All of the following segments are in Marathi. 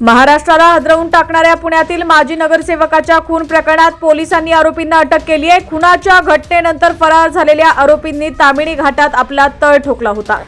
महाराष्ट्राला हदरवून टाकणाऱ्या पुण्यातील माजी नगरसेवकाच्या खून प्रकरणात पोलिसांनी आरोपींना अटक केली आहे. खुनाच्या घटनेनंतर फरार झालेल्या आरोपींनी तामिणी घाटात आपला तळ ठोकला होता.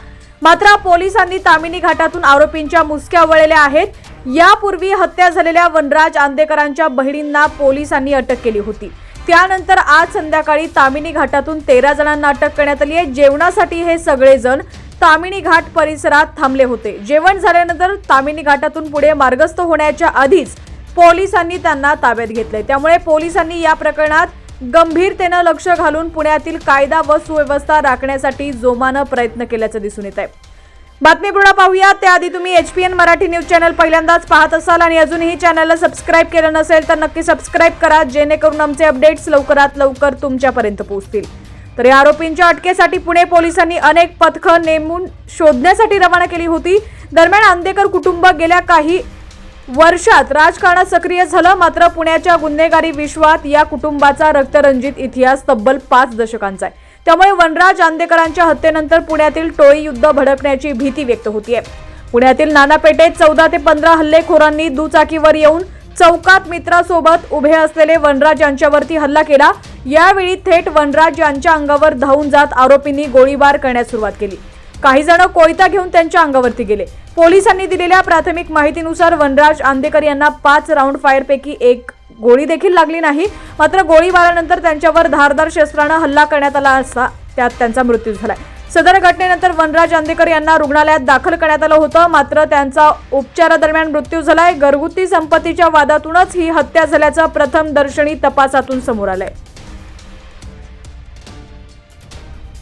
मात्र पोलिसांनी तामिणी घाटातून आरोपींच्या मुसक्या वळल्या आहेत. यापूर्वी हत्या झालेल्या वनराज आंदेकरांच्या बहिणींना पोलिसांनी अटक केली होती. त्यानंतर आज संध्याकाळी तामिनी घाटातून तेरा जणांना अटक करण्यात आली आहे. जेवणासाठी हे सगळेजण तामिणी घाट परिसरात थांबले होते. जेवण झाल्यानंतर तामिनी घाटातून पुढे मार्गस्थ होण्याच्या आधीच पोलिसांनी त्यांना ताब्यात घेतले. त्यामुळे पोलिसांनी या प्रकरणात गंभीरतेनं लक्ष घालून पुण्यातील कायदा व सुव्यवस्था राखण्यासाठी जोमानं प्रयत्न केल्याचं दिसून येत आहे बातमी पूर्ण पाहूया. त्याआधी तुम्ही H P N Marathi news channel पहिल्यांदाच पाहत असाल आणि अजूनही चॅनलला सबस्क्राईब केलं नसेल तर नक्की सबस्क्राईब करा जेणेकरून आमचे अपडेट्स लवकरात लवकर तुमच्यापर्यंत पोहोचतील. तर या आरोपींच्या अटकेसाठी पुणे पोलिसांनी अनेक पथकं नेमून शोधण्यासाठी रवाना केली होती. दरम्यान आंदेकर कुटुंब गेल्या काही वर्षात राजकारणात सक्रिय झालं. मात्र पुण्याच्या गुन्हेगारी विश्वात या कुटुंबाचा रक्तरंजित इतिहास तब्बल पाच दशकांचा आहे. त्यामुळे वनराज आंदेकरांच्या हत्येनंतर पुण्यातील टोळी युद्ध भडकण्याची भीती व्यक्त होतीये. पुण्यातील नाना पेठेत चौदा ते पंधरा हल्लेखोरांनी दुचाकीवर येऊन चौकात मित्रासोबत उभे असलेले वनराज यांच्यावरती हल्ला केला. यावेळी थेट वनराज यांच्या अंगावर धावून जात आरोपींनी गोळीबार करण्यास सुरुवात केली. काही जण कोयता घेऊन त्यांच्या अंगावरती गेले. पोलिसांनी दिलेल्या प्राथमिक माहितीनुसार वनराज आंदेकर यांना पाच राऊंड फायरपैकी एक गोळी देखील लागली नाही. मात्र गोळीबारानंतर त्यांच्यावर धारदार शस्त्रानं हल्ला करण्यात आला असता त्यात त्यांचा मृत्यू झालाय. सदर घटनेनंतर वनराज अंदेकर यांना रुग्णालयात दाखल करण्यात आलं होतं. मात्र त्यांचा उपचारादरम्यान मृत्यू झालाय. घरगुती संपत्तीच्या वादातूनच ही हत्या झाल्याचं प्रथम दर्शनी तपासातून समोर आलंय.